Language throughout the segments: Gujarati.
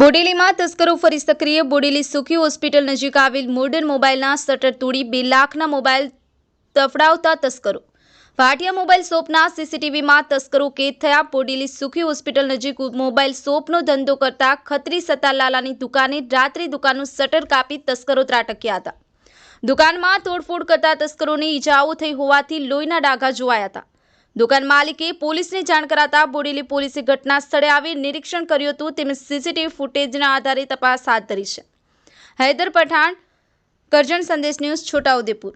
બોડેલીમાં તસ્કરો ફરી સક્રિય. બોડેલી સુખી હોસ્પિટલ નજીક આવેલ મોડર્ન મોબાઈલના શટર તોડી બે લાખના મોબાઈલ તફડાવતા તસ્કરો. ભાટિયા મોબાઈલ શોપના સીસીટીવીમાં તસ્કરો કેદ થયા. બોડેલી સુખી હોસ્પિટલ નજીક મોબાઈલ શોપનો ધંધો કરતા ખત્રી સતાલાલાની દુકાને રાત્રે દુકાનનું શટર કાપી તસ્કરો ત્રાટક્યા હતા. દુકાનમાં તોડફોડ કરતા તસ્કરોને ઈજાઓ થઈ હોવાથી લોહીના ડાઘા જોવાયા હતા. દુકાન માલિકે પોલીસને જાણ કરાતા બોડેલી પોલીસે ઘટના સ્થળે આવી નિરીક્ષણ કર્યું હતું. તેમજ સીસીટીવી ફૂટેજના આધારે તપાસ હાથ ધરી છે. હૈદર પઠાણ, કરજણ સંદેશ ન્યૂઝ, છોટાઉદેપુર.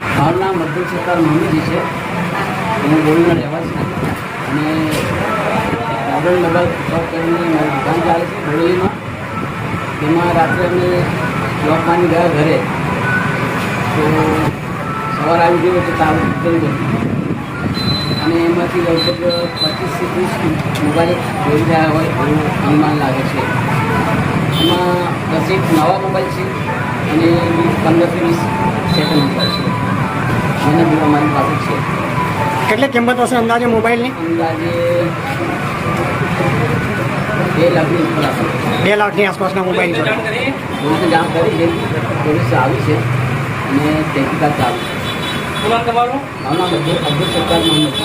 મારું નામ અબ્દુલ સત્તાર મહમદી છે હું બોલીનો છે. અને નગર શોપ કરીને મારી દુકાન ચાલે છે બોરેલીમાં તેમાં રાત્રે અમે જોબ માની ગયા ઘરે. તો સવાર આવી ગયો તો તાવ કરી ગયો અને એમાંથી લગભગ પચીસથી ત્રીસ મોબાઈલ જોઈ રહ્યા હોય એવું અનુમાન લાગે છે. એમાં દસેક નવા મોબાઈલ છે અને પંદરથી વીસ સેકન્ડ મોબાઈલ છે. મને બી અમારી પાસે છે. કેટલી કિંમત હશે અંદાજે મોબાઈલની? અંદાજે બે લાખની બે લાખની આસપાસના મોબાઈલ છે પોલીસે જાણ કરી છે પોલીસ આવી છે. અને તહેકીકાત ચાલુ છે. તમારું નામ અબ્દુલ સત્તાર મોહમ્મદ